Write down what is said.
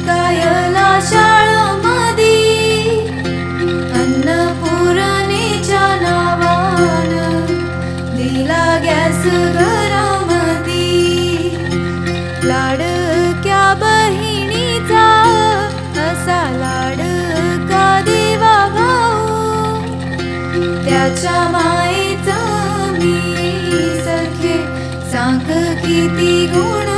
शिकायला शाळामधी अन्नपूर्णेच्या नावानं दिला गॅस घरामधी लाडक्या बहिणीचा असा लाडका देवा भाऊ त्याच्या मायेचा मी सखे सांग किती गुण